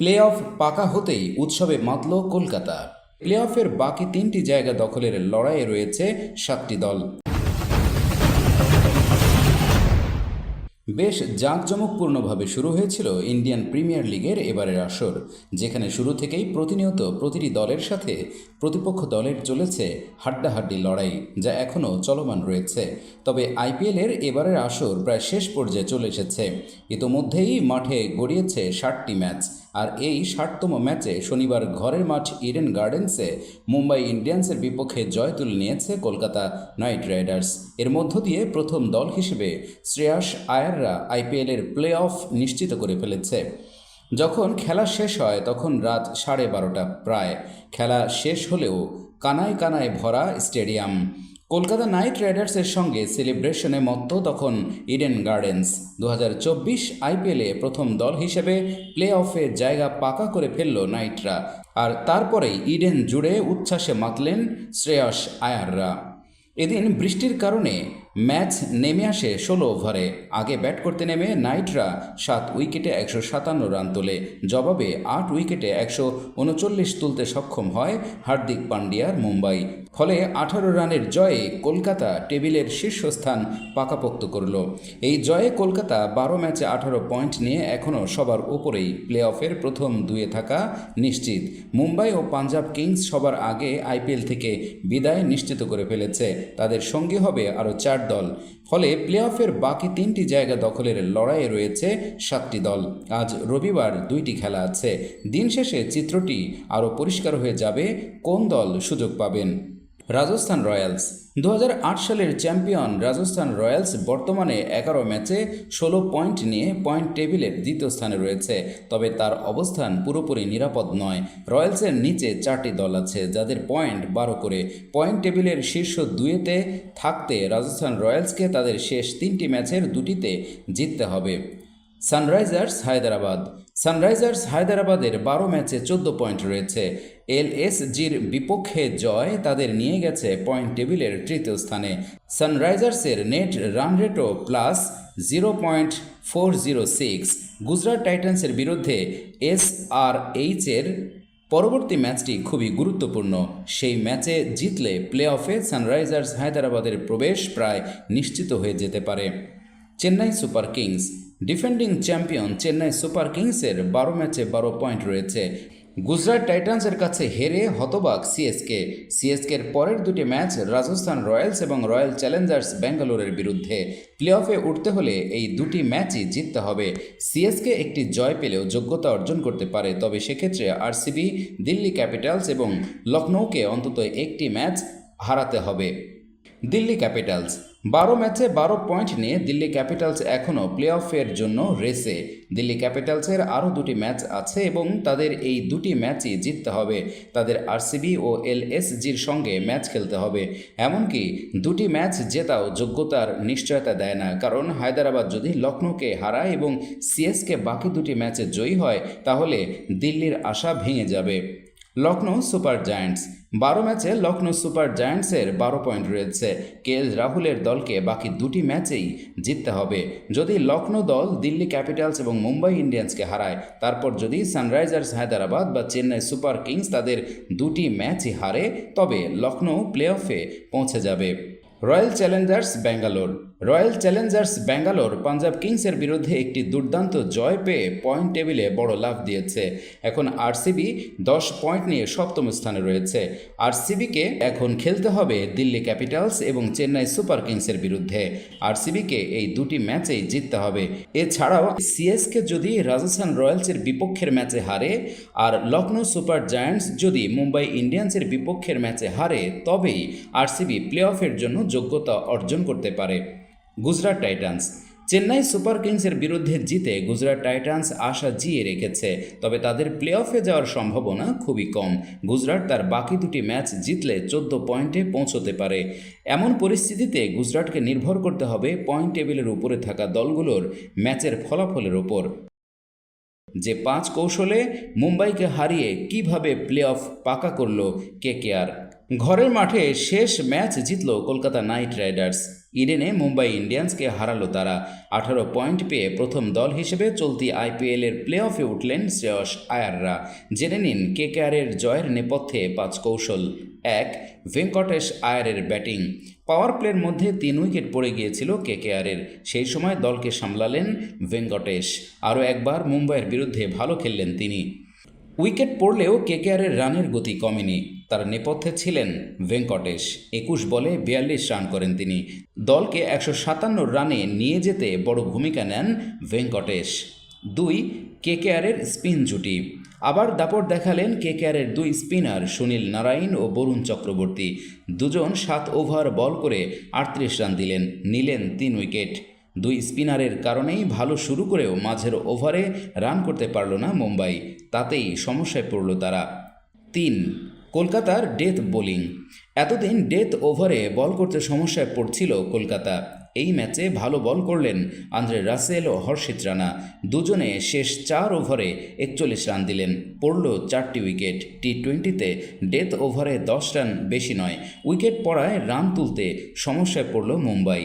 Play of পাকা হতেই উৎসবে মাতল কলকাতা। প্লে অফের বাকি তিনটি জায়গা দখলের লড়াইয়ে রয়েছে সাতটি দল। বেশ জাঁকজমকপূর্ণভাবে শুরু হয়েছিল ইন্ডিয়ান প্রিমিয়ার লিগের এবারের আসর, যেখানে শুরু থেকেই প্রতিনিয়ত প্রতিটি দলের সাথে প্রতিপক্ষ দলের চলেছে হাড্ডাহাড্ডি লড়াই, যা এখনও চলমান রয়েছে। তবে আইপিএলের এবারের আসর প্রায় শেষ পর্যায়ে চলে এসেছে। ইতোমধ্যেই মাঠে গড়িয়েছে ষাটটি ম্যাচ। আর এই ষাটতম ম্যাচে শনিবার ঘরের মাঠ ইডেন গার্ডেন্সে মুম্বাই ইন্ডিয়ান্সের বিপক্ষে জয় তুলে নিয়েছে কলকাতা নাইট রাইডার্স। এর মধ্য দিয়ে প্রথম দল হিসেবে শ্রেয়াস আয়াররা আইপিএলের প্লে অফ নিশ্চিত করে ফেলেছে। যখন খেলা শেষ হয়, তখন রাত সাড়ে বারোটা প্রায়। খেলা শেষ হলেও কানায় কানায় ভরা স্টেডিয়াম। কলকাতা নাইট রাইডার্সের সঙ্গে সেলিব্রেশনে মত্ত তখন ইডেন গার্ডেন্স দু হাজার চব্বিশ আইপিএলে প্রথম দল হিসেবে প্লে অফে জায়গা পাকা করে ফেলল নাইটরা। আর তারপরেই ইডেন জুড়ে উচ্ছ্বাসে মাতলেন শ্রেয়স আয়াররা। এদিন বৃষ্টির কারণে ম্যাচ নেমে আসে ষোলো ওভারে। আগে ব্যাট করতে নেমে নাইটরা সাত উইকেটে একশো সাতান্ন রান তোলে। জবাবে আট উইকেটে একশো উনচল্লিশ তুলতে সক্ষম হয় হার্দিক পান্ডিয়ার মুম্বাই। ফলে আঠারো রানের জয়ে কলকাতা টেবিলের শীর্ষস্থান পাকাপোক্ত করল। এই জয়ে কলকাতা বারো ম্যাচে আঠারো পয়েন্ট নিয়ে এখনও সবার উপরেই প্লে অফের প্রথম দুয়ে থাকা নিশ্চিত। মুম্বাই ও পাঞ্জাব কিংস সবার আগে আইপিএল থেকে বিদায় নিশ্চিত করে ফেলেছে। তাদের সঙ্গী হবে আরও চার দল। ফলে প্লে অফের বাকি তিনটি জায়গা দখলের লড়াইয়ে রয়েছে সাতটি দল। আজ রবিবার দুইটি খেলা আছে। দিন শেষে চিত্রটি আরও পরিষ্কার হয়ে যাবে। কোন দল সুযোগ পাবেন? রাজস্থান রয়্যালস। দু হাজার আট সালের চ্যাম্পিয়ন রাজস্থান রয়্যালস বর্তমানে এগারো ম্যাচে ষোলো পয়েন্ট নিয়ে পয়েন্ট টেবিলের দ্বিতীয় স্থানে রয়েছে। তবে তার অবস্থান পুরোপুরি নিরাপদ নয়। রয়্যালসের নিচে চারটি দল আছে, যাদের পয়েন্ট বারো করে পয়েন্ট টেবিলের শীর্ষ দুয়েতে থাকতে রাজস্থান রয়্যালসকে তাদের শেষ তিনটি ম্যাচের দুটিতে জিততে হবে। সানরাইজার্স হায়দ্রাবাদ। সানরাইজার্স হায়দ্রাবাদের বারো ম্যাচে চোদ্দ পয়েন্ট রয়েছে। এলএসজির বিপক্ষে জয় তাদের নিয়ে গেছে পয়েন্ট টেবিলের তৃতীয় স্থানে। সানরাইজার্সের net run রেটও plus zero point four zero six. Gujarat টাইটান্সের বিরুদ্ধে এস আর এইচের পরবর্তী ম্যাচটি খুবই গুরুত্বপূর্ণ। সেই ম্যাচে জিতলে প্লে অফে সানরাইজার্স হায়দ্রাবাদের প্রবেশ প্রায় নিশ্চিত হয়ে যেতে পারে। Chennai super kings defending champion Chennai super কিংসের বারো ম্যাচে বারো পয়েন্ট রয়েছে। গুজরাট টাইটান্সের কাছে হেরে হতবাক সিএসকে সিএসকের পরের দুটি ম্যাচ রাজস্থান রয়্যালস এবং রয়্যাল চ্যালেঞ্জার্স ব্যাঙ্গালোরের বিরুদ্ধে। প্লে অফে উঠতে হলে এই দুটি ম্যাচই জিততে হবে। সিএসকে একটি জয় পেলেও যোগ্যতা অর্জন করতে পারে, তবে সেক্ষেত্রে আরসিবি দিল্লি ক্যাপিটালস এবং লখনৌকে অন্তত একটি ম্যাচ হারাতে হবে। দিল্লি ক্যাপিটালস বারো ম্যাচে বারো পয়েন্ট নিয়ে দিল্লি ক্যাপিটালস এখনও প্লে অফের জন্য রেসে। দিল্লি ক্যাপিটালসের আরও দুটি ম্যাচ আছে এবং তাদের এই দুটি ম্যাচই জিততে হবে। তাদের আরসিবি ও এলএসজির সঙ্গে ম্যাচ খেলতে হবে। এমনকি দুটি ম্যাচ জেতাও যোগ্যতার নিশ্চয়তা দেয় না। কারণ হায়দ্রাবাদ যদি লখনৌকে হারায় এবং সিএসকে বাকি দুটি ম্যাচে জয়ী হয়, তাহলে দিল্লির আশা ভেঙে যাবে। লখনৌ সুপার জায়ান্টস বারো ম্যাচে লখনৌ সুপার জায়ান্টসের বারো পয়েন্ট রয়েছে। কে রাহুলের দলকে বাকি দুটি ম্যাচেই জিততে হবে। যদি লখনৌ দল দিল্লি ক্যাপিটালস এবং মুম্বাই ইন্ডিয়ান্সকে হারায়, তারপর যদি সানরাইজার্স হায়দ্রাবাদ বা চেন্নাই সুপার কিংস তাদের দুটি ম্যাচই হারে, তবে লখনৌ প্লে অফে পৌঁছে যাবে। Royal challengers Bangalore royal challengers Bangalore Punjab কিংসের বিরুদ্ধে একটি দুর্দান্ত জয় পেয়ে পয়েন্ট টেবিলে বড় লাভ দিয়েছে। এখন আরসিবি দশ পয়েন্ট নিয়ে সপ্তম স্থানে রয়েছে। আরসিবিকে এখন খেলতে হবে দিল্লি ক্যাপিটালস এবং চেন্নাই সুপার কিংসের বিরুদ্ধে। আরসিবিকে এই দুটি ম্যাচেই জিততে হবে। এছাড়াও সিএসকে যদি রাজস্থান রয়্যালসের বিপক্ষের ম্যাচে হারে আর লখনৌ সুপার জায়ান্টস যদি মুম্বাই ইন্ডিয়ান্সের বিপক্ষের ম্যাচে হারে, তবেই আরসিবি প্লে অফের জন্য যোগ্যতা অর্জন করতে পারে। গুজরাট টাইটান্স। চেন্নাই সুপার কিংসের বিরুদ্ধে জিতে গুজরাট টাইটান্স আশা জিয়ে রেখেছে, তবে তাদের প্লে অফে যাওয়ার সম্ভাবনা খুবই কম। গুজরাট তার বাকি দুটি ম্যাচ জিতলে চোদ্দ পয়েন্টে পৌঁছতে পারে। এমন পরিস্থিতিতে গুজরাটকে নির্ভর করতে হবে পয়েন্ট টেবিলের উপরে থাকা দলগুলোর ম্যাচের ফলাফলের ওপর। যে পাঁচ কৌশলে মুম্বাইকে হারিয়ে কীভাবে প্লে অফ পাকা করল কেকেআর ঘরের মাঠে শেষ ম্যাচ জিতল কলকাতা নাইট রাইডার্স। ইডেনে মুম্বাই ইন্ডিয়ান্সকে হারালো তারা। আঠারো পয়েন্ট পেয়ে প্রথম দল হিসেবে চলতি আইপিএলের প্লে অফে উঠলেন শ্রেয়স আয়াররা। জেনে নিন কেকেআরের জয়ের নেপথ্যে পাঁচ কৌশল। এক, ভেঙ্কটেশ আয়ারের ব্যাটিং। পাওয়ার প্লের মধ্যে তিন উইকেট পড়ে গিয়েছিল কেকেআরের সেই সময় দলকে সামলালেন ভেঙ্কটেশ। আরও একবার মুম্বাইয়ের বিরুদ্ধে ভালো খেললেন তিনি। উইকেট পড়লেও কে কেকেআরের রানের গতি কমেনি। তার নেপথ্যে ছিলেন ভেঙ্কটেশ। একুশ বলে বিয়াল্লিশ রান করেন তিনি। দলকে একশো সাতান্ন রানে নিয়ে যেতে বড় ভূমিকা নেন ভেঙ্কটেশ। দুই, কেকেআরের স্পিন জুটি। আবার দাপট দেখালেন কেকেআরের দুই স্পিনার সুনীল নারায়ণ ও বরুণ চক্রবর্তী। দুজন সাত ওভার বল করে আটত্রিশ রান দিলেন, নিলেন তিন উইকেট। দুই স্পিনারের কারণেই ভালো শুরু করেও মাঝের ওভারে রান করতে পারল না মুম্বাই, তাতেই সমস্যায় পড়ল তারা। তিন কলকাতার ডেথ বোলিং এতদিন ডেথ ওভারে বল করতে সমস্যায় পড়ছিল কলকাতা। এই ম্যাচে ভালো বল করলেন আন্দ্রে রাসেল ও হর্ষিত রানা। দুজনে শেষ চার ওভারে একচল্লিশ রান দিলেন। পড়ল চারটি উইকেট টি টোয়েন্টিতে ডেথ ওভারে দশ রান বেশি নয়। উইকেট পড়ায় রান তুলতে সমস্যায় পড়ল মুম্বাই।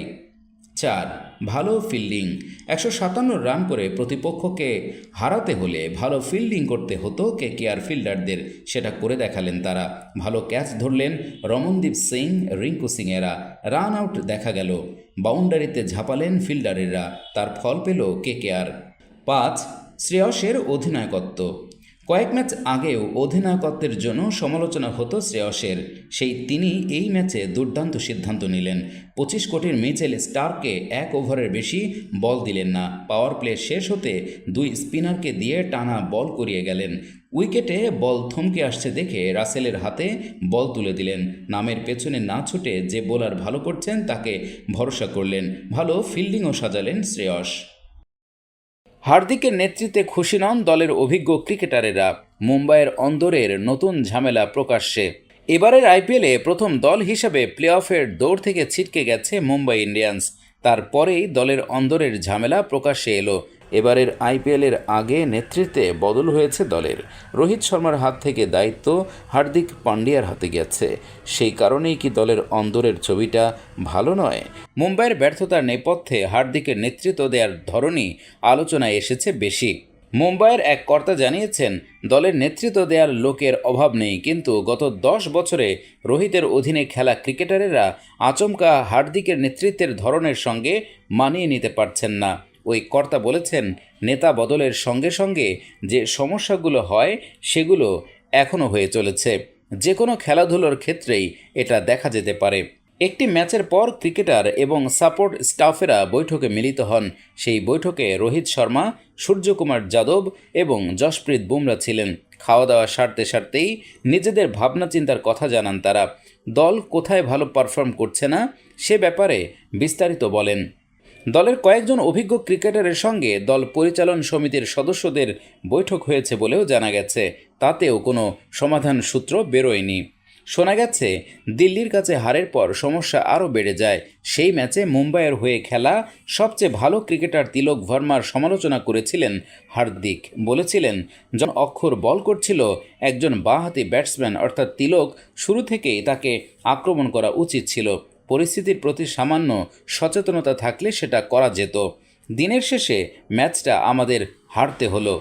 চার ভালো ফিল্ডিং একশো সাতান্ন রান করে প্রতিপক্ষকে হারাতে হলে ভালো ফিল্ডিং করতে হতো কে কেয়ার ফিল্ডারদের সেটা করে দেখালেন তারা। ভালো ক্যাচ ধরলেন রমনদীপ সিং, রিঙ্কু সিংয়েরা। রান আউট দেখা গেল। বাউন্ডারিতে ঝাঁপালেন ফিল্ডারেরা তার ফল পেল কে কেয়ার পাঁচ, শ্রেয়সের অধিনায়কত্ব। কয়েক ম্যাচ আগেও অধিনায়কত্বের জন্য সমালোচনা হতো শ্রেয়সের। সেই তিনি এই ম্যাচে দুর্দান্ত সিদ্ধান্ত নিলেন। পঁচিশ কোটির মিচেল স্টারকে এক ওভারের বেশি বল দিলেন না। পাওয়ার প্লে শেষ হতে দুই স্পিনারকে দিয়ে টানা বল করিয়ে গেলেন। উইকেটে বল থমকে আসছে দেখে রাসেলের হাতে বল তুলে দিলেন। নামের পেছনে না ছুটে যে বোলার ভালো করছেন তাকে ভরসা করলেন। ভালো ফিল্ডিংও সাজালেন শ্রেয়স। হার্দিকের নেতৃত্বে খুশি নন দলের অভিজ্ঞ ক্রিকেটারেরা। মুম্বাইয়ের অন্দরের নতুন ঝামেলা প্রকাশ্যে। এবারের আইপিএলে প্রথম দল হিসেবে প্লে অফের দৌড় থেকে ছিটকে গেছে মুম্বাই ইন্ডিয়ান্স। তারপরেই দলের অন্দরের ঝামেলা প্রকাশ্যে এলো। এবারের আইপিএলের আগে নেতৃত্বে বদল হয়েছে দলের। রোহিত শর্মার হাত থেকে দায়িত্ব হার্দিক পান্ডিয়ার হাতে গেছে। সেই কারণেই কি দলের অন্দরের ছবিটা ভালো নয়? মুম্বাইয়ের ব্যর্থতার নেপথ্যে হার্দিকের নেতৃত্ব দেওয়ার ধরনই আলোচনায় এসেছে বেশি। মুম্বাইয়ের এক কর্তা জানিয়েছেন, দলের নেতৃত্ব দেওয়ার লোকের অভাব নেই, কিন্তু গত দশ বছরে রোহিতের অধীনে খেলা ক্রিকেটারেরা আচমকা হার্দিকের নেতৃত্বের ধরনের সঙ্গে মানিয়ে নিতে পারছেন না। ওই কর্তা বলেছেন, নেতা বদলের সঙ্গে সঙ্গে যে সমস্যাগুলো হয়, সেগুলো এখনও হয়ে চলেছে। যে কোনো খেলাধুলোর ক্ষেত্রেই এটা দেখা যেতে পারে। একটি ম্যাচের পর ক্রিকেটার এবং সাপোর্ট স্টাফেরা বৈঠকে মিলিত হন। সেই বৈঠকে রোহিত শর্মা, সূর্যকুমার যাদব এবং যশপ্রীত বুমরা ছিলেন। খাওয়া দাওয়া সারতে সারতেই নিজেদের ভাবনা চিন্তার কথা জানান তারা। দল কোথায় ভালো পারফর্ম করছে না, সে ব্যাপারে বিস্তারিত বলেন। দলের কয়েকজন অভিজ্ঞ ক্রিকেটারের সঙ্গে দল পরিচালন সমিতির সদস্যদের বৈঠক হয়েছে বলেও জানা গেছে। তাতেও কোনো সমাধান সূত্র বেরোয়নি। শোনা গেছে, দিল্লির কাছে হারের পর সমস্যা আরও বেড়ে যায়। সেই ম্যাচে মুম্বাইয়ের হয়ে খেলা সবচেয়ে ভালো ক্রিকেটার তিলক ভার্মার সমালোচনা করেছিলেন হার্দিক। বলেছিলেন, যখন অক্ষর বল করছিল, একজন বাঁহাতি ব্যাটসম্যান অর্থাৎ তিলক, শুরু থেকেই তাকে আক্রমণ করা উচিত ছিল। পরিস্থিতির প্রতি সামান্য সচেতনতা থাকলে সেটা করা যেত। দিনের শেষে ম্যাচটা আমাদের হারতে হলো।